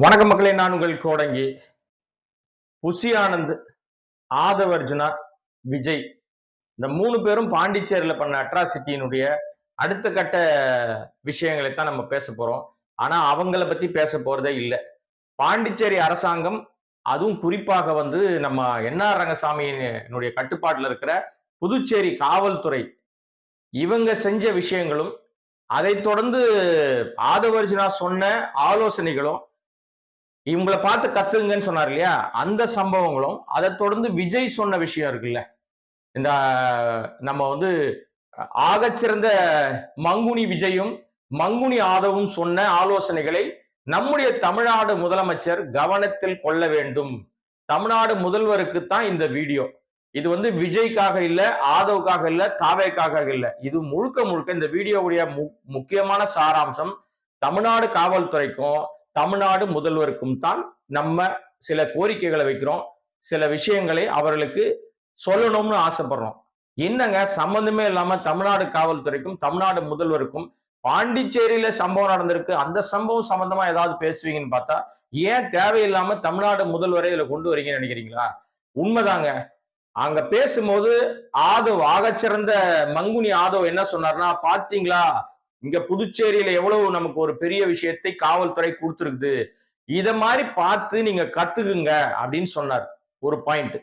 வணக்க மக்களே நான் உங்கள் கோடங்கி. புசி ஆனந்த் ஆதவர்ஜுனா விஜய். இந்த மூணு பேரும் பாண்டிச்சேரியில் பண்ண அட்ராசிட்டியினுடைய அடுத்த கட்ட விஷயங்களை தான் நம்ம பேச போறோம். ஆனா அவங்கள பத்தி பேச போறதே இல்லை. பாண்டிச்சேரி அரசாங்கம் அதுவும் குறிப்பாக வந்து நம்ம என்ஆர் ரங்கசாமியினுடைய கட்டுப்பாட்டில் இருக்கிற புதுச்சேரி காவல்துறை. இவங்க செஞ்ச விஷயங்களும் அதைத் தொடர்ந்து ஆதவர்ஜுனா சொன்ன ஆலோசனைகளும் இவங்கள பார்த்து கத்துங்கன்னு சொன்னார் இல்லையா? அந்த சம்பவங்களும் அதை தொடர்ந்து விஜய் சொன்ன விஷயம் இருக்குல்ல? இந்த நம்ம வந்து ஆகச்சிறந்த மங்குனி விஜயும் மங்குனி ஆதவும் சொன்ன ஆலோசனைகளை நம்முடைய தமிழ்நாடு முதலமைச்சர் கவனத்தில் கொள்ள வேண்டும். தமிழ்நாடு முதல்வருக்கு தான் இந்த வீடியோ. இது வந்து விஜய்க்காக இல்ல ஆதவுக்காக இல்ல தாவேக்காக இல்ல. இது முழுக்க முழுக்க இந்த வீடியோவுடைய மு- முக்கியமான சாராம்சம் தமிழ்நாடு காவல்துறைக்கும் தமிழ்நாடு முதல்வருக்கும் தான் நம்ம சில கோரிக்கைகளை வைக்கிறோம். சில விஷயங்களை அவர்களுக்கு சொல்லணும்னு ஆசைப்படுறோம். என்னங்க? சம்பந்தமே இல்லாம தமிழ்நாடு காவல்துறைக்கும் தமிழ்நாடு முதல்வருக்கும் பாண்டிச்சேரியில சம்பவம் நடந்திருக்கு. அந்த சம்பவம் சம்பந்தமா ஏதாவது பேசுவீங்கன்னு பார்த்தா ஏன் தேவையில்லாம தமிழ்நாடு முதல்வரை இதுல கொண்டு வரீங்கன்னு நினைக்கிறீங்களா? உண்மைதாங்க. அங்க பேசும்போது ஆதவ் ஆகச்சிறந்த மங்குனி ஆதவ் என்ன சொன்னார்னா பாத்தீங்களா இங்க புதுச்சேரியில எவ்வளவு நமக்கு ஒரு பெரிய விஷயத்தை காவல்துறை கொடுத்துருக்குது? இத மாதிரி பார்த்து நீங்க கத்துக்குங்க அப்படின்னு சொன்னார். ஒரு பாயிண்ட்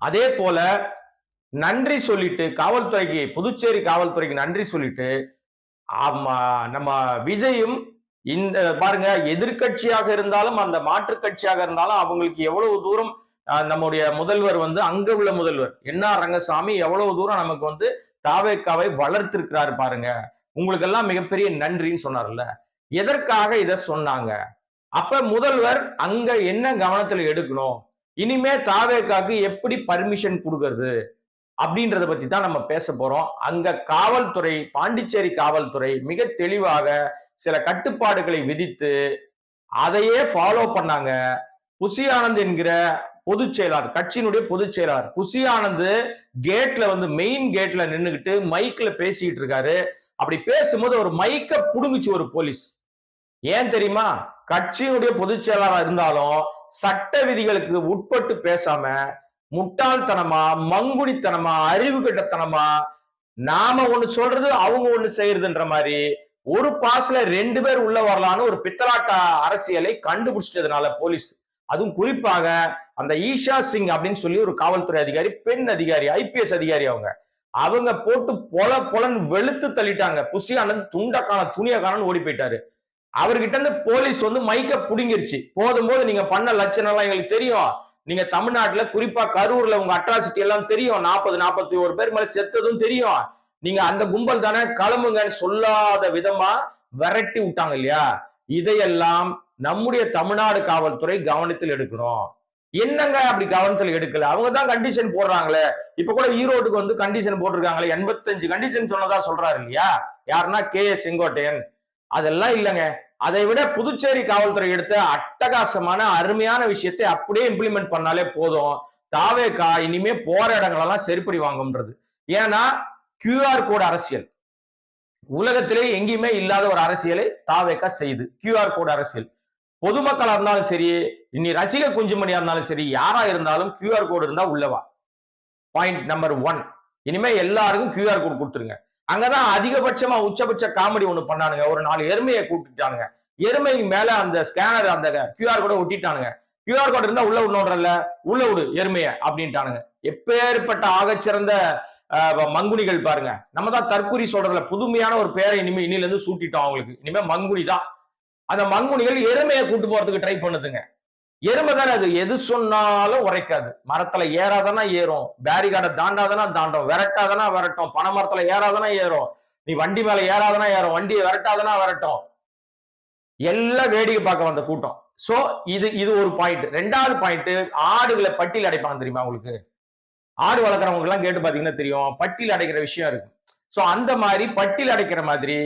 அதே போல நன்றி சொல்லிட்டு காவல்துறைக்கு புதுச்சேரி காவல்துறைக்கு நன்றி சொல்லிட்டு ஆமா நம்ம விஜயும் இந்த பாருங்க எதிர்க்கட்சியாக இருந்தாலும் அந்த மாற்று கட்சியாக இருந்தாலும் அவங்களுக்கு எவ்வளவு தூரம் நம்முடைய முதல்வர் வந்து அங்க உள்ள முதல்வர் என்ன ரங்கசாமி எவ்வளவு தூரம் நமக்கு வந்து தாவேக்காவை வளர்த்திருக்கிறாரு பாருங்க. உங்களுக்கெல்லாம் மிகப்பெரிய நன்றின்னு சொன்னார்ல. எதற்காக இதை சொன்னாங்க? அப்ப முதல்வர் அங்க என்ன கவனத்துல எடுக்கணும்? இனிமே தாவேக்காக்கு எப்படி பர்மிஷன் கொடுக்கறது? அப்படின்றத பத்தி தான் நம்ம பேச போறோம். அங்க காவல்துறை பாண்டிச்சேரி காவல்துறை மிக தெளிவாக சில கட்டுப்பாடுகளை விதித்து அதையே ஃபாலோ பண்ணாங்க. புசி ஆனந்த் என்கிற பொதுச் செயலாளர் கட்சியினுடைய பொதுச் செயலாளர் புசி ஆனந்த் கேட்ல வந்து மெயின் கேட்ல நின்றுகிட்டு மைக்ல பேசிட்டு இருக்காரு. அப்படி பேசும்போது ஒரு மைக்க புடுங்குச்சு ஒரு போலீஸ். ஏன் தெரியுமா? கட்சியினுடைய பொதுச் செயலாளர் இருந்தாலும் சட்ட விதிகளுக்கு உட்பட்டு பேசாம முட்டாள்தனமா மங்குடித்தனமா அறிவு கட்டத்தனமா நாம ஒண்ணு சொல்றது அவங்க ஒண்ணு செய்யறதுன்ற மாதிரி ஒரு பாஸ்ல ரெண்டு பேர் உள்ள வரலான்னு ஒரு பித்தலாட்ட அரசியலை கண்டுபிடிச்சிட்டதுனால போலீஸ். அதுவும் குறிப்பாக அந்த ஈஷா சிங் அப்படின்னு சொல்லி ஒரு காவல்துறை அதிகாரி பெண் அதிகாரி ஐபிஎஸ் அதிகாரி அவங்க. அவங்க போட்டு பொல பொலன் வெளுத்து தள்ளிட்டாங்க. புசி ஆனந்த் துண்டக்கான துணியக்கானு ஓடி போயிட்டாரு. அவர்கிட்ட இருந்து போலீஸ் வந்து மைக்க புடுங்கிருச்சு. போதும் போது நீங்க பண்ண லட்சணம் எல்லாம் எங்களுக்கு தெரியும். நீங்க தமிழ்நாட்டுல குறிப்பா கரூர்ல உங்க அட்ராசிட்டி எல்லாம் தெரியும். நாற்பது நாற்பத்தி ஒரு பேர் மேல செத்ததும் தெரியும். நீங்க அந்த கும்பல் தானே கிளம்புங்கன்னு சொல்லாத விதமா விரட்டி விட்டாங்க இல்லையா? இதையெல்லாம் நம்முடைய தமிழ்நாடு காவல்துறை கவனத்தில் எடுக்கணும். என்னங்க அப்படி கவனத்தில் எடுக்கல? அவங்க தான் கண்டிஷன் போடுறாங்களே. இப்ப கூட ஈரோட்டுக்கு வந்து கண்டிஷன் போட்டிருக்காங்களே. எண்பத்தஞ்சு கண்டிஷன் சொன்னதா சொல்றாரு இல்லையா? யாருன்னா கே எஸ் செங்கோட்டையன். அதெல்லாம் இல்லைங்க. அதை விட புதுச்சேரி காவல்துறை எடுத்த அட்டகாசமான அருமையான விஷயத்தை அப்படியே இம்ப்ளிமெண்ட் பண்ணாலே போதும். தாவேக்கா இனிமே போற இடங்களெல்லாம் செருப்படி வாங்கும்ன்றது. ஏன்னா கியூஆர் கோடு அரசியல். உலகத்திலே எங்கேயுமே இல்லாத ஒரு அரசியலை தாவேக்கா செய்யுது கியூஆர் கோடு அரசியல். பொதுமக்களா இருந்தாலும் சரி இனி ரசிக குஞ்சுமணியா இருந்தாலும் சரி யாரா இருந்தாலும் கியூஆர் கோடு இருந்தா உள்ளவா பாயிண்ட் நம்பர் ஒன் இனிமே எல்லாருக்கும் கியூஆர் கோடு கொடுத்துருங்க. அங்கதான் அதிகபட்சமா உச்சபட்ச காமெடி ஒண்ணு பண்ணானுங்க. ஒரு நாலு எருமையை கூப்பிட்டுட்டானுங்க. எருமைக்கு மேல அந்த ஸ்கேனர் அந்த கியூஆர் கோட ஒட்டிட்டானுங்க. கியூஆர் கோடு இருந்தா உள்ள விடணுன்றல்ல உள்ள விடு எருமைய அப்படின்ட்டானுங்க. எப்பேற்பட்ட ஆகச்சிறந்த மங்குனிகள் பாருங்க. நம்ம தான் தற்குறி சொல்றதுல புதுமையான ஒரு பேரை இனிமே இன்னில இருந்து சூட்டிட்டோம் அவங்களுக்கு. இனிமே மங்குனி தான் அந்த மங்குனிகள் எருமையை கூட்டு போறதுக்கு ட்ரை பண்ணுதுங்க. எருமை தானே அது? எது சொன்னாலும் உரைக்காது. மரத்துல ஏறாதானா ஏறும். பேரிகார்டை தாண்டாதானா தாண்டும். விரட்டாதானா விரட்டும். பனை மரத்துல ஏறாதானா ஏறும். நீ வண்டி மேல ஏறாதானா ஏறும். வண்டியை விரட்டாதானா விரட்டும். எல்லாம் வேடிக்கை பார்க்க வந்த கூட்டம். சோ இது இது ஒரு பாயிண்ட் ரெண்டாவது பாயிண்ட் ஆடுகளை பட்டியல் அடைப்பாங்க தெரியுமா உங்களுக்கு? ஆடு வளர்க்குறவங்க எல்லாம் கேட்டு பாத்தீங்கன்னா தெரியும். பட்டியல் அடைக்கிற விஷயம் இருக்கு. சோ அந்த மாதிரி பட்டியல் அடைக்கிற மாதிரி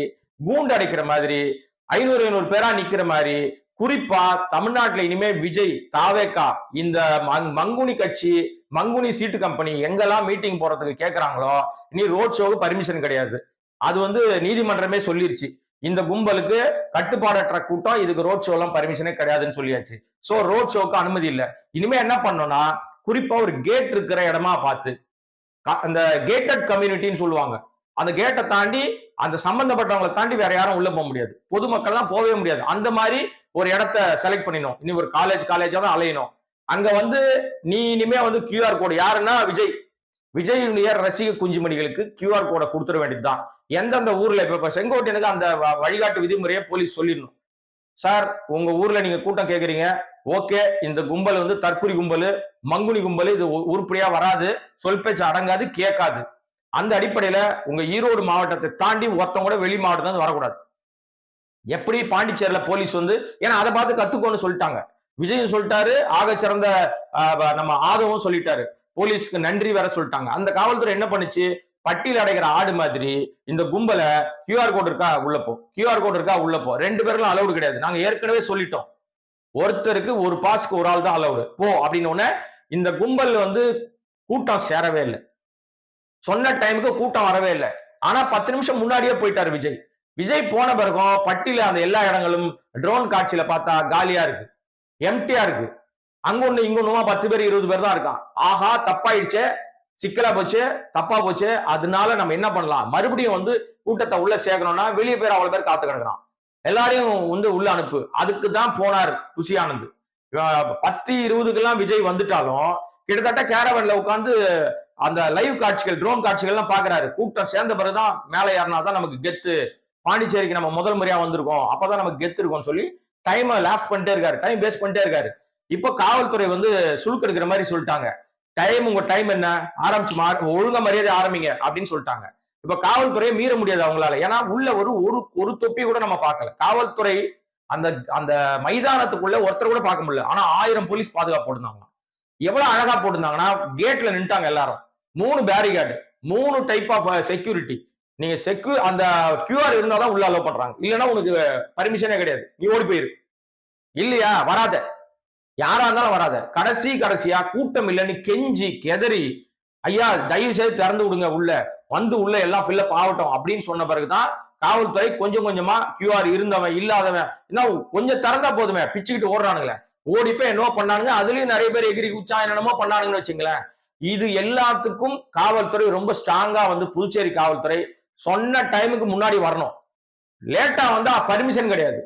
கூண்டு அடைக்கிற மாதிரி ஐநூறு ஐநூறு பேரா நிக்கிற மாதிரி. குறிப்பா தமிழ்நாட்டுல இனிமே விஜய் தாவேக்கா இந்த மங்- மங்குனி கட்சி மங்குனி சீட்டு கம்பெனி எங்கெல்லாம் மீட்டிங் போறதுக்கு கேட்கறாங்களோ இனி ரோட் ஷோவுக்கு பர்மிஷன் கிடையாது. அது வந்து நீதிமன்றமே சொல்லிருச்சு. இந்த கும்பலுக்கு கட்டுப்பாடற்ற கூட்டம் இதுக்கு ரோட் ஷோ எல்லாம் பர்மிஷனே கிடையாதுன்னு சொல்லியாச்சு. சோ ரோட் ஷோக்கு அனுமதி இல்ல. இனிமே என்ன பண்ணோம்னா குறிப்பா ஒரு கேட் இருக்கிற இடமா பார்த்து. அந்த கேட்டட் கம்யூனிட்டின்னு சொல்லுவாங்க. அந்த கேட்டை தாண்டி அந்த சம்பந்தப்பட்டவங்களை தாண்டி வேற யாரும் உள்ள போக முடியாது. பொதுமக்கள்லாம் போகவே முடியாது. அந்த மாதிரி ஒரு இடத்த செலக்ட் பண்ணிடணும். இனி ஒரு காலேஜ் காலேஜா தான் அலையணும். அங்க வந்து நீ இனிமே வந்து கியூஆர் கோடு யாருன்னா விஜய். விஜயுடைய ரசிக குஞ்சுமணிகளுக்கு கியூஆர் கோடை கொடுத்துட வேண்டியதுதான். எந்தெந்த ஊர்ல இப்ப இப்ப செங்கோட்டையனுக்கு அந்த வ- வழிகாட்டு விதிமுறையை போலீஸ் சொல்லிடணும். சார் உங்க ஊர்ல நீங்க கூட்டம் கேக்குறீங்க. ஓகே இந்த கும்பல் வந்து தற்குறி கும்பல் மங்குனி கும்பல் இது உ- உருப்படியா வராது. சொல் பேச்சு அடங்காது கேட்காது. அந்த அடிப்படையில உங்க ஈரோடு மாவட்டத்தை தாண்டி ஒருத்தவங்க கூட வெளி மாவட்டத்துல வரக்கூடாது. எப்படி பாண்டிச்சேரியில போலீஸ் வந்து ஏன்னா அதை பார்த்து கத்துக்கோன்னு சொல்லிட்டாங்க. விஜயும் சொல்லிட்டாரு ஆக சிறந்த நம்ம ஆதவும் சொல்லிட்டாரு. போலீஸ்க்கு நன்றி வேற சொல்லிட்டாங்க. அந்த காவல்துறை என்ன பண்ணுச்சு? பட்டியல் அடைக்கிற ஆடு மாதிரி இந்த கும்பலை கியூஆர் கோட் இருக்கா? உள்ளப்போ கியூஆர் கோட் இருக்கா? உள்ளப்போ ரெண்டு பேருக்கும் அலவுடு கிடையாது. நாங்க ஏற்கனவே சொல்லிட்டோம். ஒருத்தருக்கு ஒரு பாஸ்க்கு ஒரு ஆள் தான் அலவுடு போ அப்படின்னு உடனே இந்த கும்பல் வந்து கூட்டம் சேரவே இல்லை. சொன்ன டைமுக்கு கூட்டம் வரவே இல்லை. ஆனா பத்து நிமிஷம் முன்னாடியே போயிட்டாரு விஜய். விஜய் போன பிறகும் பட்டியல அந்த எல்லா இடங்களும் ட்ரோன் காட்சியில பார்த்தா காலியா இருக்கு. எம்டியா இருக்கு. அங்க ஒண்ணு இங்க ஒண்ணுமா பத்து பேர் இருபது பேர் தான் இருக்கான். ஆஹா தப்பாயிடுச்சே. சிக்கலா போச்சு தப்பா போச்சு. அதனால நம்ம என்ன பண்ணலாம்? மறுபடியும் வந்து கூட்டத்தை உள்ள சேர்க்கணும்னா வெளியே பேர் அவ்வளவு பேர் காத்து கிடக்குறான். எல்லாரையும் வந்து உள்ள அனுப்பு. அதுக்கு தான் போனார் குஷி பத்து இருபதுக்கெல்லாம் விஜய் வந்துட்டாலும் கிட்டத்தட்ட கேரவன்ல உட்காந்து அந்த லைவ் காட்சிகள் ட்ரோன் காட்சிகள் எல்லாம் பாக்குறாரு கூட்டம் சேர்ந்த பிறகுதான் மேலே ஏறினா தான் நமக்கு கெத்து. பாண்டிச்சேரிக்கு நம்ம முதல் முறையா வந்திருக்கோம். அப்பதான் நமக்கு கெத்து இருக்கும்னு சொல்லி டைம் லேப் பண்ணிட்டே இருக்காரு. டைம் வேஸ்ட் பண்ணிட்டே இருக்காரு. இப்போ காவல்துறை வந்து சுழுக்கெடுக்கிற மாதிரி சொல்லிட்டாங்க. டைம் உங்க டைம் என்ன? ஆரம்பிச்சு மா- ஒழுங்கா மரியாதை ஆரம்பிங்க அப்படின்னு சொல்லிட்டாங்க. இப்ப காவல்துறையை மீற முடியாது அவங்களால. ஏன்னா உள்ள ஒரு ஒரு ஒரு தொப்பி கூட நம்ம பார்க்கல. காவல்துறை அந்த அந்த மைதானத்துக்குள்ள ஒருத்தர் கூட பார்க்க முடியல. ஆனா ஆயிரம் போலீஸ் பாதுகாப்பு போட்டிருந்தாங்க எவ்வளவு அழகா போட்டிருந்தாங்கன்னா கேட்ல நின்ட்டாங்க எல்லாரும். மூணு பேரிகேடு மூணு டைப் ஆஃப் செக்யூரிட்டி நீங்க செக்யூ அந்த கியூஆர் இருந்தாதான் உள்ள அலோவ் பண்றாங்க. இல்லைன்னா உனக்கு பர்மிஷனே கிடையாது. நீ ஓடி போயிரு. இல்லையா? வராத. யாரா இருந்தாலும் வராத. கடைசி கடைசியா கூட்டம் இல்லைன்னு கெஞ்சி கெதறி ஐயா தயவு செய்து திறந்து விடுங்க உள்ள. வந்து உள்ள எல்லாம் ஃபில்லப் ஆகட்டும் அப்படின்னு சொன்ன பிறகுதான் காவல்துறை கொஞ்சம் கொஞ்சமா கியூஆர் இருந்தவன் இல்லாதவன் என்ன கொஞ்சம் திறந்தா போதுமே. பிச்சுக்கிட்டு ஓடுறானுங்களே. ஓடி போய் என்னவோ பண்ணானுங்க. அதுலயும் நிறைய பேர் எகிரி குச்சா என்னென்னமோ பண்ணானுங்கன்னு வச்சுங்களேன். இது எல்லாத்துக்கும் காவல்துறை ரொம்ப ஸ்ட்ராங்கா வந்து புதுச்சேரி காவல்துறை சொன்ன டைமுக்கு முன்னாடி வரணும். லேட்டா வந்தா பர்மிஷன் கிடையாது.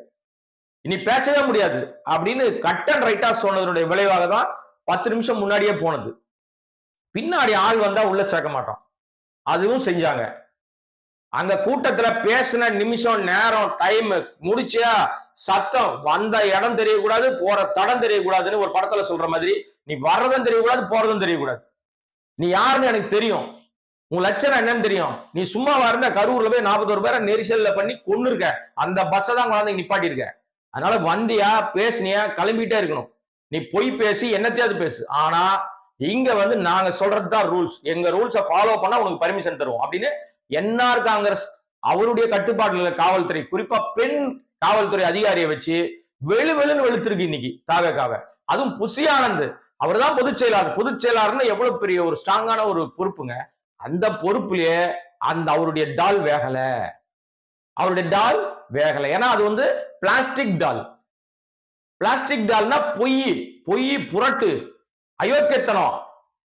இனி பேசவே முடியாது. அப்படின்னு கட் அண்ட் ரைட்டா சொன்னதனுடைய விளைவாக தான் பத்து நிமிஷம் முன்னாடியே போனது. பின்னாடி ஆள் வந்தா உள்ள சேர்க்க மாட்டோம். அதுவும் செஞ்சாங்க. அங்க கூட்டத்துல பேசின நிமிஷம் நேரம் டைம் முடிச்சியா சத்தம் வந்த இடம் தெரியக்கூடாது போற தடம் தெரியக்கூடாதுன்னு ஒரு படத்துல சொல்ற மாதிரி நீ வர்றதும் தெரியக்கூடாது போறதும் தெரியக்கூடாது. நீ யாருன்னு எனக்கு தெரியும். உன் லட்சணம் என்னன்னு தெரியும். நீ சும்மா இருந்த கரூர்ல போய் நாற்பத்தோரு பேரை நெரிசல்ல பண்ணி கொண்டு இருக்க அந்த பஸ்ஸை தான் கொண்டாந்து இங்க அதனால வந்தியா பேசுனியா கிளம்பிட்டே இருக்கணும். நீ பொய் பேசி என்னத்தையாவது பேசு. ஆனா இங்க வந்து நாங்க சொல்றதுதான் ரூல்ஸ் எங்க ரூல்ஸை ஃபாலோ பண்ணா உனக்கு பர்மிஷன் தருவோம். அப்படின்னு என்ஆர் காங்கிரஸ் அவருடைய கட்டுப்பாட்டில் காவல்துறை குறிப்பா பெண் காவல்துறை அதிகாரியை வச்சு வெளு வெளுன்னு வெளுத்திருக்கு இன்னைக்கு தாவேக்காக அதுவும் புசி ஆனந்த் அவர் தான் பொதுச் செயலாளர். பொதுச் செயலாளர்னு எவ்வளவு பெரிய ஒரு ஸ்ட்ராங்கான ஒரு பொறுப்புங்க. அந்த பொறுப்புலயே அந்த அவருடைய டால் வேகல. அவருடைய டால் வேகல. ஏன்னா அது வந்து பிளாஸ்டிக் டால். பிளாஸ்டிக் டால்னா பொய் பொய் புரட்டு அயோக்கியத்தனம்.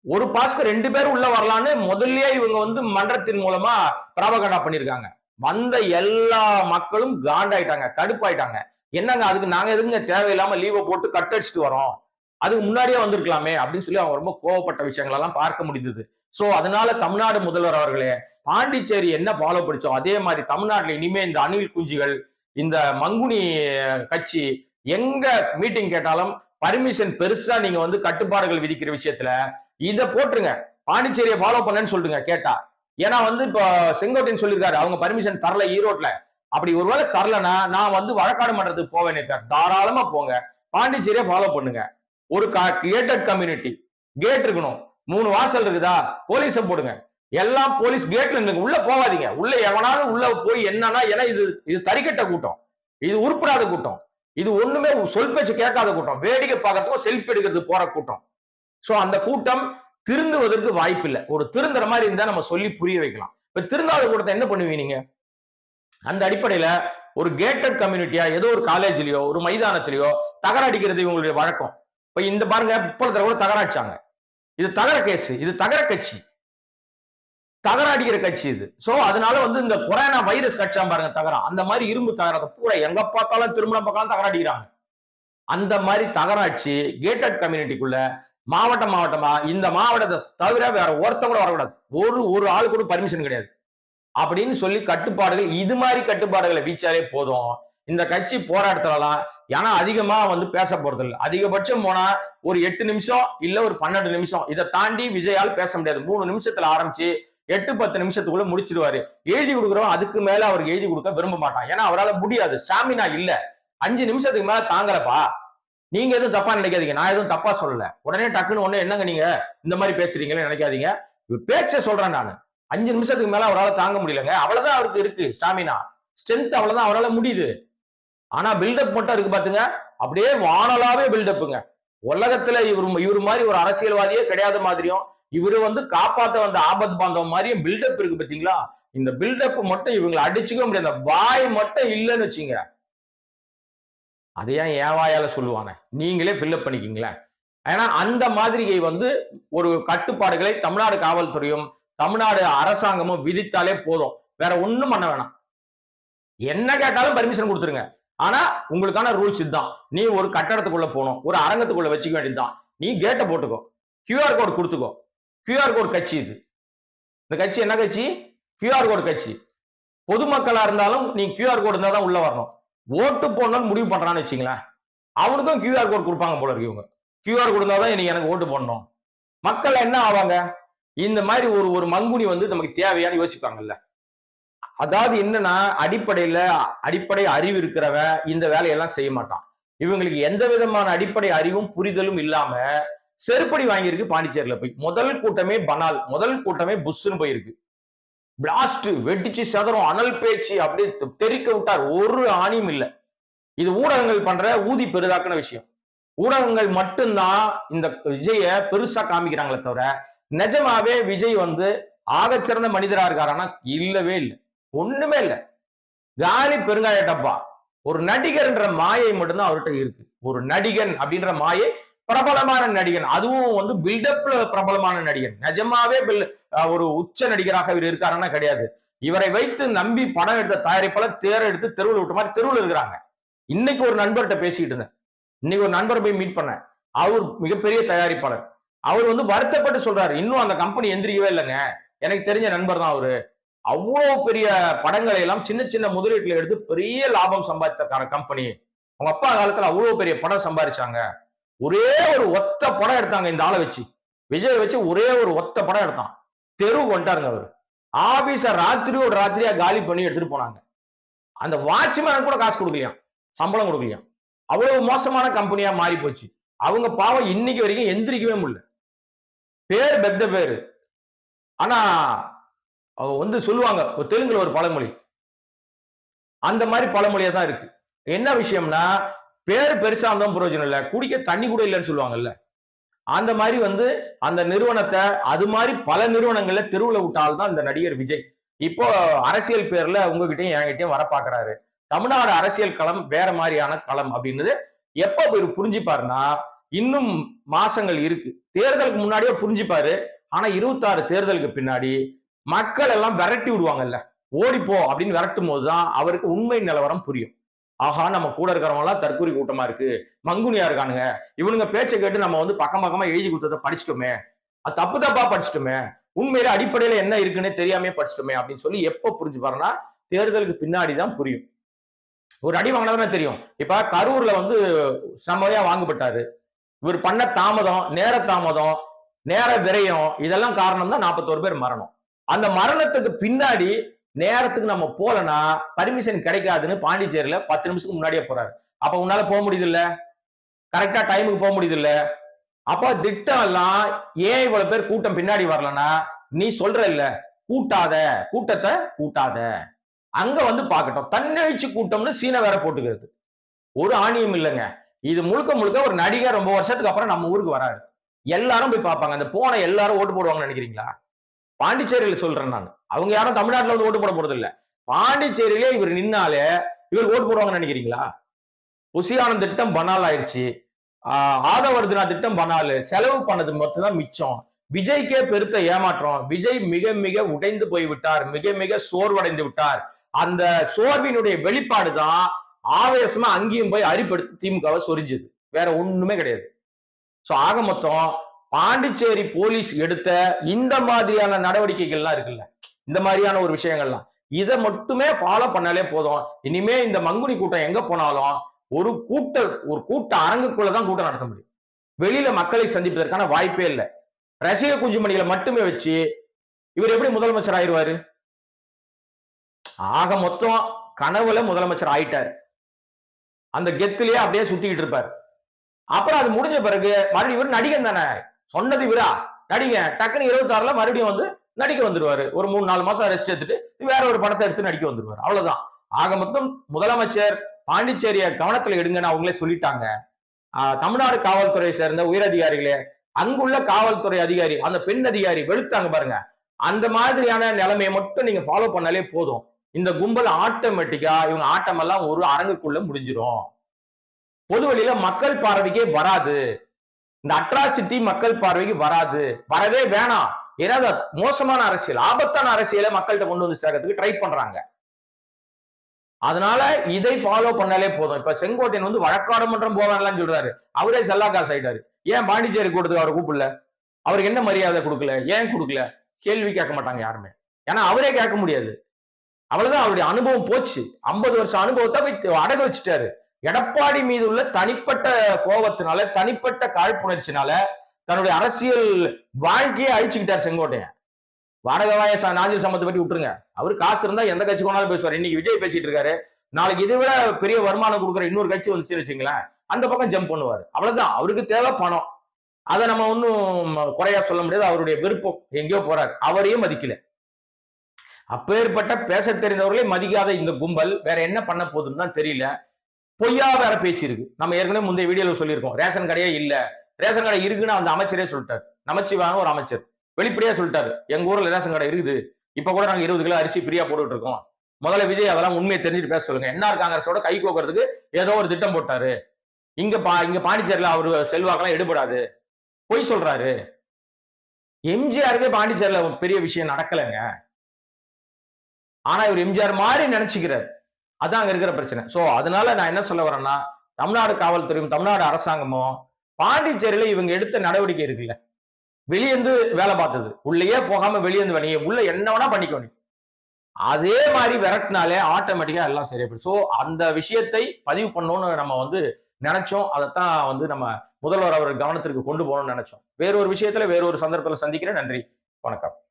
ஒரு பாஸ்க்கு ரெண்டு பேரும் உள்ள வரலான்னு முதல்லயே இவங்க வந்து மன்றத்தின் மூலமா பிராபகண்டா பண்ணிருக்காங்க. வந்த எல்லா மக்களும் காண்டாயிட்டாங்க கடுப்பாயிட்டாங்க. என்னங்க அதுக்கு நாங்க எதுங்க தேவையில்லாம லீவை போட்டு கட்டடிச்சுட்டு வரோம்? அதுக்கு முன்னாடியே வந்திருக்கலாமே அப்படின்னு சொல்லி அவங்க ரொம்ப கோவப்பட்ட விஷயங்களெல்லாம் பார்க்க முடிந்தது. சோ அதனால தமிழ்நாடு முதல்வர் அவர்களே பாண்டிச்சேரி என்ன ஃபாலோ படிச்சோம் அதே மாதிரி தமிழ்நாட்டில் இனிமே இந்த அணில் குஞ்சுகள் இந்த மங்குனி கட்சி எங்க மீட்டிங் கேட்டாலும் பர்மிஷன் பெருசா நீங்க வந்து கட்டுப்பாடுகள் விதிக்கிற விஷயத்துல இதை போட்டுருங்க. பாண்டிச்சேரியை ஃபாலோ பண்ணேன்னு சொல்லுங்க கேட்டா. ஏன்னா வந்து இப்போ செங்கோட்டையன் சொல்லியிருக்காரு அவங்க பர்மிஷன் தரல ஈரோட்ல. அப்படி ஒருவேளை தரலன்னா நான் வந்து வழக்காடு மன்றத்துக்கு போவேன் இருக்கார் தாராளமா போங்க. பாண்டிச்சேரியை ஃபாலோ பண்ணுங்க. ஒரு கேட்டட் கம்யூனிட்டி கேட் இருக்கணும். மூணு வாசல் இருக்குதா? போலீஸை போடுங்க. எல்லாம் போலீஸ் கேட்ல நின்னுங்க உள்ள போகாதீங்க. உள்ள எவனாவது உள்ள போய் என்னன்னா ஏன்னா இது இது தறிக்கட்ட கூட்டம். இது உருப்படாத கூட்டம். இது ஒண்ணுமே சொல் பேச்சு கேட்காத கூட்டம். வேடிக்கை பார்க்கறதுக்கும் செல்ஃபி எடுக்கிறது போற கூட்டம். சோ அந்த கூட்டம் திருந்துவதற்கு வாய்ப்பு இல்லை ஒரு திருந்துற மாதிரி இருந்தா நம்ம சொல்லி புரிய வைக்கலாம். இப்ப திருந்தாத கூட்டத்தை என்ன பண்ணுவீங்க நீங்க? அந்த அடிப்படையில ஒரு கேட்டட் கம்யூனிட்டியா ஏதோ ஒரு காலேஜ்லயோ ஒரு மைதானத்திலயோ தகராடிக்கிறது இவங்களுடைய வழக்கம். இப்ப இந்த பாருங்க இப்பளத்துல கூட தகராடிச்சாங்க இது தகர கேஸ் இது தகர கட்சி. தகராடிக்கிற கட்சி இது. சோ அதனால வந்து இந்த கொரோனா வைரஸ் கட்சா பாருங்க தகரா. அந்த மாதிரி இரும்பு தகரத்தை பூரா எங்க பார்த்தாலும் திருமணம் பக்கம் தகராடிக்கிறாங்க அந்த மாதிரி தகராட்சி கேட்டட் கம்யூனிட்டிக்குள்ள மாவட்டம் மாவட்டமா? இந்த மாவட்டத்தை தவிர வேற ஒருத்த கூட வரக்கூடாது. ஒரு ஒரு ஆள் கூட பர்மிஷன் கிடையாது. அப்படின்னு சொல்லி கட்டுப்பாடுகள் இது மாதிரி கட்டுப்பாடுகளை வீச்சாலே போதும். இந்த கட்சி போராட்டத்துலலாம் ஏன்னா அதிகமா வந்து பேச போறது இல்லை அதிகபட்சம் போனா ஒரு எட்டு நிமிஷம் இல்ல ஒரு பன்னெண்டு நிமிஷம். இதை தாண்டி விஜயால் பேச முடியாது. மூணு நிமிஷத்துல ஆரம்பிச்சு எட்டு பத்து நிமிஷத்துக்குள்ள முடிச்சிருவாரு. எழுதி கொடுக்குறவன் அதுக்கு மேல அவருக்கு எழுதி கொடுக்க விரும்ப மாட்டான். ஏன்னா அவரால் முடியாது. ஸ்டாமினா இல்ல. அஞ்சு நிமிஷத்துக்கு மேல தாங்கலப்பா. நீங்க எதுவும் தப்பா நினைக்காதீங்க. நான் எதுவும் தப்பா சொல்லல. உடனே டக்குன்னு ஒண்ணு என்னங்க நீங்க? இந்த மாதிரி பேசுறீங்கன்னு நினைக்காதீங்க. பேச்ச சொல்றேன் நான். அஞ்சு நிமிஷத்துக்கு மேல அவரால் தாங்க முடியலங்க. அவ்வளவுதான் அவருக்கு இருக்கு ஸ்டாமினா ஸ்ட்ரென்த் அவ்வளவுதான் அவரால் முடியுது. ஆனா பில்டப் மட்டும் இருக்கு பாத்துங்க. அப்படியே வானலாவே பில்டப்புங்க உலகத்துல இவர் இவர் மாதிரி ஒரு அரசியல்வாதியே கிடையாத மாதிரியும் இவரு வந்து காப்பாத்த வந்த ஆபத் பாந்தவம் மாதிரியும் பில்டப் இருக்கு பாத்தீங்களா? இந்த பில்டப் மட்டும் இவங்களை அடிச்சுக்க முடியாது. வாய் மட்டும் இல்லைன்னு வச்சுங்க அதை ஏன் ஏவாயால சொல்லுவானே நீங்களே ஃபில்அப் பண்ணிக்கிங்களேன். ஏன்னா அந்த மாதிரியை வந்து ஒரு கட்டுப்பாடுகளை தமிழ்நாடு காவல்துறையும் தமிழ்நாடு அரசாங்கமும் விதித்தாலே போதும். வேற ஒன்றும் பண்ண வேணாம். என்ன கேட்டாலும் பர்மிஷன் கொடுத்துருங்க. ஆனா உங்களுக்கான ரூல்ஸ் இதுதான். நீ ஒரு கட்டடத்துக்குள்ள போகணும். ஒரு அரங்கத்துக்குள்ள வச்சுக்க வேண்டியதுதான். நீ கேட்டை போட்டுக்கோ. கியூஆர் கோட் கொடுத்துக்கோ. கியூஆர் கோட் கட்சி இது. இந்த கட்சி என்ன கட்சி? கியூஆர் கோடு கட்சி. பொதுமக்களா இருந்தாலும் நீ கியூஆர் கோடு இருந்தால் தான் உள்ள வரணும். ஓட்டு போடணும்னு முடிவு பண்றான்னு வச்சுங்களேன் அவனுக்கும் கியூஆர் கோட் கொடுப்பாங்க போல இருக்கு இவங்க. கியூஆர் கொடுத்தாதான் இன்னைக்கு எனக்கு ஓட்டு போடணும். மக்கள் என்ன ஆவாங்க? இந்த மாதிரி ஒரு ஒரு மங்குனி வந்து நமக்கு தேவையான்னு யோசிப்பாங்கல்ல. அதாவது என்னன்னா அடிப்படையில அடிப்படை அறிவு இருக்கிறவன் இந்த வேலையெல்லாம் செய்ய மாட்டான். இவங்களுக்கு எந்த விதமான அடிப்படை அறிவும் புரிதலும் இல்லாம செருப்படி வாங்கியிருக்கு பாண்டிச்சேரியில போய். முதல் கூட்டமே பனால் முதல் கூட்டமே புஷ்ன்னு போயிருக்கு. பிளாஸ்ட் வெடிச்சு சதறம் அனல் பேச்சு அப்படியே தெறிக்க விட்டார். ஒரு ஆணியும் இல்லை. இது ஊடகங்கள் பண்ற ஊதி பெரிதாக்குன விஷயம். ஊடகங்கள் மட்டும்தான் இந்த விஜய பெருசா காமிக்கிறாங்களே தவிர நிஜமாவே விஜய் வந்து ஆகச்சிறந்த மனிதரா இருக்காரானா? இல்லவே இல்லை. ஒண்ணுமே இல்லை. காலி பெருங்காய டப்பா ஒரு நடிகர்ன்ற மாயை மட்டும்தான் அவர்கிட்ட இருக்கு. ஒரு நடிகன் அப்படின்ற மாயை பிரபலமான நடிகன். அதுவும் வந்து பில்டப்ல பிரபலமான நடிகன். நிஜமாவே ஒரு உச்ச நடிகராக இவர் இருக்காருன்னா கிடையாது. இவரை வைத்து நம்பி படம் எடுத்த தயாரிப்பாளர் தேர் எடுத்து தெருவில் விட்ட மாதிரி தெருவில் இருக்கிறாங்க. இன்னைக்கு ஒரு நண்பர்கிட்ட பேசிக்கிட்டு இருந்தேன். இன்னைக்கு ஒரு நண்பரை போய் மீட் பண்ணேன். அவர் மிகப்பெரிய தயாரிப்பாளர். அவர் வந்து வருத்தப்பட்டு சொல்றாரு இன்னும் அந்த கம்பெனி எந்திரிக்கவே இல்லைங்க. எனக்கு தெரிஞ்ச நண்பர் தான் அவரு. அவ்வளவு பெரிய படங்களை எல்லாம் சின்ன சின்ன முதலீட்டுல எடுத்து பெரிய லாபம் சம்பாதித்த கம்பெனி அவங்க அப்பா காலத்துல அவ்வளவு பெரிய படம் சம்பாதிச்சாங்க ஒரே ஒரு ஒத்த படம் எடுத்தாங்க இந்த ஆளை வச்சு. விஜய் வச்சு ஒரே ஒரு ஒத்த படம் எடுத்தான். தெரு கொண்டாருங்க அவர். ஆபீஸ ஒரு ராத்திரியா காலி பண்ணி எடுத்துட்டு போனாங்க. அந்த வாட்ச்மேன் கூட காசு கொடுக்கலையாம். சம்பளம் கொடுக்கலையாம். அவ்வளவு மோசமான கம்பெனியா மாறி போச்சு. அவங்க பாவம் இன்னைக்கு வரைக்கும் எந்திரிக்கவே முடியல. பேர் பெத்த பேரு. ஆனா அவ வந்து சொல்லுவாங்க ஒரு தெலுங்குல ஒரு பழமொழி. அந்த மாதிரி பழமொழியா தான் இருக்கு. என்ன விஷயம்னா பேர் பெருசா இருந்தாலும் பிரயோஜனம் இல்லை. குடிக்க தண்ணி கூட இல்லைன்னு சொல்லுவாங்கல்ல. அந்த மாதிரி வந்து அந்த நிறுவனத்தை அது மாதிரி பல நிறுவனங்கள்ல தெருவில் விட்டால்தான் இந்த நடிகர் விஜய். இப்போ அரசியல் பேர்ல உங்ககிட்டயும் என்கிட்டயும் வர பாக்குறாரு. தமிழ்நாடு அரசியல் களம் வேற மாதிரியான களம் அப்படின்றது எப்ப இவர் புரிஞ்சுப்பாருன்னா இன்னும் மாசங்கள் இருக்கு. தேர்தலுக்கு முன்னாடியே புரிஞ்சுப்பாரு. ஆனா இருபத்தாறு தேர்தலுக்கு பின்னாடி மக்கள் எல்லாம் விரட்டி விடுவாங்கல்ல. ஓடிப்போ அப்படின்னு விரட்டும் போதுதான் அவருக்கு உண்மை நிலவரம் புரியும். ஆஹா நம்ம கூட இருக்கிறவங்க எல்லாம் தற்கூரி கூட்டமா இருக்கு. மங்குனியா இருக்கானுங்க. இவனுங்க பேச்சை கேட்டு நம்ம வந்து பக்கம் பக்கமா எழுதி கொடுத்ததை படிச்சிட்டோமே. அது தப்பு தப்பா படிச்சிட்டோமே. உண்மையில அடிப்படையில என்ன இருக்குன்னே தெரியாமே படிச்சிட்டோமே அப்படின்னு சொல்லி எப்ப புரிஞ்சு பாருன்னா தேர்தலுக்கு பின்னாடி தான் புரியும். ஒரு அடி வாங்கினதானே தெரியும். இப்ப கரூர்ல வந்து செம்மையா வாங்கப்பட்டாரு. இவர் பண்ண தாமதம் நேர தாமதம் நேர விரயம் இதெல்லாம் காரணம் தான் நாற்பத்தோரு பேர் மரணம். அந்த மரணத்துக்கு பின்னாடி நேரத்துக்கு நம்ம போலனா பர்மிஷன் கிடைக்காதுன்னு பாண்டிச்சேரியில பத்து நிமிஷத்துக்கு முன்னாடியே போறாரு. அப்ப உன்னால போக முடியுது இல்ல கரெக்டா டைமுக்கு போக முடியுது இல்ல அப்ப திட்டம் எல்லாம் ஏன் இவ்வளவு பேர் கூட்டம் பின்னாடி வரலன்னா நீ சொல்ற இல்ல கூட்டாத கூட்டத்தை கூட்டாத. அங்க வந்து பாக்கட்டும் தன்னெழுச்சி கூட்டம்னு சீன வேற போட்டுக்கிறது. ஒரு ஆணியம் இல்லைங்க. இது முழுக்க முழுக்க ஒரு நடிகர் ரொம்ப வருஷத்துக்கு அப்புறம் நம்ம ஊருக்கு வராரு. எல்லாரும் போய் பார்ப்பாங்க. அந்த போன எல்லாரும் ஓட்டு போடுவாங்கன்னு நினைக்கிறீங்களா? பாண்டிச்சேரியில சொல்றேன் நான். அவங்க யாரும் தமிழ்நாட்டுல வந்து ஓட்டு போட போறது இல்ல பாண்டிச்சேரியிலே இவர் நின்னாலே இவர் ஓட்டு போடுவாங்கன்னு நினைக்கிறீங்களா? புசியானந்த் திட்டம் பனால் ஆயிடுச்சு. ஆஹ் ஆதவர்தனா திட்டம் பனாலு செலவு பண்ணது மட்டும்தான் மிச்சம். விஜய்க்கே பெருத்த ஏமாற்றம். விஜய் மிக மிக உடைந்து போய் விட்டார் மிக மிக சோர்வடைந்து விட்டார். அந்த சோர்வினுடைய வெளிப்பாடு தான் ஆவேசமா அங்கேயும் போய் அரிப்படுத்தி திமுகவை சொரிஞ்சுது. வேற ஒண்ணுமே கிடையாது. சோ ஆக மொத்தம் பாண்டிச்சேரி போலீஸ் எடுத்த இந்த மாதிரியான நடவடிக்கைகள்லாம் இருக்குல்ல. இந்த மாதிரியான ஒரு விஷயங்கள்லாம். இதை மட்டுமே ஃபாலோ பண்ணாலே போதும். இனிமே இந்த மங்குனி கூட்டம் எங்க போனாலும் ஒரு கூட்ட ஒரு கூட்ட அரங்குக்குள்ளதான் கூட்டம் நடத்த முடியும். வெளியில மக்களை சந்திப்பதற்கான வாய்ப்பே இல்லை. ரசிக குஞ்சுமணிகளை மட்டுமே வச்சு இவர் எப்படி முதலமைச்சர் ஆயிருவாரு ஆக மொத்தம் கனவுல முதலமைச்சர் ஆயிட்டார். அந்த கெத்துலயே அப்படியே சுத்திக்கிட்டு இருப்பார். அப்புறம் அது முடிஞ்ச பிறகு மறுபடியும் இவர் நடிகன் தானே. சொன்னது இவரா நடிங்க. டக்குன்னு இருபத்தி ஆறுல மறுபடியும் வந்து நடிக்க வந்துருவாரு. ஒரு மூணு நாலு மாசம் ரெஸ்ட் எடுத்துட்டு வேற ஒரு படத்தை எடுத்து நடிக்க வந்துருவாரு. அவ்வளவுதான். ஆக மொத்தம் முதலமைச்சர் பாண்டிச்சேரிய கவனத்துல எடுங்கன்னு அவங்களே சொல்லிட்டாங்க. ஆஹ் தமிழ்நாடு காவல்துறையை சேர்ந்த உயரதிகாரிகளே அங்குள்ள காவல்துறை அதிகாரி அந்த பெண் அதிகாரி வெளுத்தாங்க பாருங்க. அந்த மாதிரியான நிலைமையை மட்டும் நீங்க ஃபாலோ பண்ணாலே போதும். இந்த கும்பல் ஆட்டோமேட்டிக்கா இவங்க ஆட்டம் எல்லாம் ஒரு அரங்குக்குள்ள முடிஞ்சிரும். பொது வழியில மக்கள் பார்வைக்கே வராது. இந்த அட்ராசிட்டி மக்கள் பார்வைக்கு வராது. வரவே வேணாம். ஏன்னா மோசமான அரசியல். ஆபத்தான அரசியலை மக்கள்கிட்ட கொண்டு வந்து சேர்க்கறதுக்கு ட்ரை பண்றாங்க. அதனால இதை ஃபாலோ பண்ணாலே போதும். இப்ப செங்கோட்டையன் வந்து வழக்காடுமன்றம் போவேன்லாம் சொல்றாரு. அவரே செல்லாக்காசு ஆயிட்டாரு. ஏன் பாண்டிச்சேரி கூட்டத்துக்கு அவரை கூப்பிடல? அவருக்கு என்ன மரியாதை கொடுக்கல? ஏன் கொடுக்கல? கேள்வி கேட்க மாட்டாங்க யாருமே. ஏன்னா அவரே கேட்க முடியாது. அவ்வளவுதான். அவருடைய அனுபவம் போச்சு. ஐம்பது வருஷம் அனுபவத்தை போய் அடகு வச்சுட்டாரு. எடப்பாடி மீது உள்ள தனிப்பட்ட கோபத்தினால தனிப்பட்ட காழ்ப்புணர்ச்சினால தன்னுடைய அரசியல் வாழ்க்கையை அழிச்சுக்கிட்டார் செங்கோட்டையன். வாடகவாய ச- நாஞ்சில் சம்பத்தை பற்றி விட்டுருங்க. அவரு காசு இருந்தா எந்த கட்சி கொண்டாலும் பேசுவார். இன்னைக்கு விஜய் பேசிட்டு இருக்காரு. நாளைக்கு இதை விட பெரிய வருமானம் கொடுக்குற இன்னொரு கட்சி வந்துச்சுன்னு வச்சுங்களேன் அந்த பக்கம் ஜம்ப் பண்ணுவார். அவ்வளவுதான். அவருக்கு தேவை பணம். அதை நம்ம ஒன்றும் குறையா சொல்ல முடியாது. அவருடைய விருப்பம் எங்கேயோ போறாரு. அவரையும் மதிக்கல. அப்பேற்பட்ட பேச தெரிந்தவர்களே மதிக்காத இந்த கும்பல் வேற என்ன பண்ண போதுன்னு தான் தெரியல. பொய்யா வேற பேசியிருக்கு. நம்ம ஏற்கனவே முந்தைய வீடியோல சொல்லியிருக்கோம். ரேஷன் கடையே இல்ல. ரேஷன் கடை இருக்குன்னு அந்த அமைச்சரே சொல்லிட்டாரு. நமச்சிவான ஒரு அமைச்சர். வெளிப்படையா சொல்லிட்டாரு. எங்க ஊர்ல ரேஷன் கடை இருக்குது. இப்ப கூட நாங்க இருபது கிலோ அரிசி ஃப்ரீயா போட்டுட்டு இருக்கோம். முதல்ல விஜய் அதெல்லாம் உண்மையை தெரிஞ்சுட்டு பேச சொல்லுங்க. என்ஆர் காங்கிரஸோட கை கோக்கிறதுக்கு ஏதோ ஒரு திட்டம் போட்டாரு. இங்க பா இங்க பாண்டிச்சேரியில அவரு செல்வாக்கெல்லாம் எடுபடாது. பொய் சொல்றாரு. எம்ஜிஆருக்கே பாண்டிச்சேரியில பெரிய விஷயம் நடக்கலைங்க. ஆனா இவர் எம்ஜிஆர் மாதிரி நினைச்சுக்கிறார். அதான் அங்க இருக்கிற பிரச்சனை. சோ அதனால நான் என்ன சொல்ல வரேன்னா தமிழ்நாடு காவல்துறையும் தமிழ்நாடு அரசாங்கமும் பாண்டிச்சேரியில இவங்க எடுத்த நடவடிக்கை இருக்குல்ல வெளியேந்து வேலை பார்த்தது. உள்ளேயே போகாம வெளியேந்து வேலை உள்ள என்ன வேணா பண்ணிக்கோ அதே மாதிரி விரட்டினாலே ஆட்டோமேட்டிக்கா எல்லாம் சரியா போயிடும் சோ அந்த விஷயத்தை பதிவு பண்ணணும்னு நம்ம வந்து நினைச்சோம். அதைத்தான் வந்து நம்ம முதல்வர் அவர் கவனத்திற்கு கொண்டு போகணும்னு நினைச்சோம். வேறொரு விஷயத்துல வேறொரு சந்தர்ப்பத்தில் சந்திக்கிறேன். நன்றி. வணக்கம்.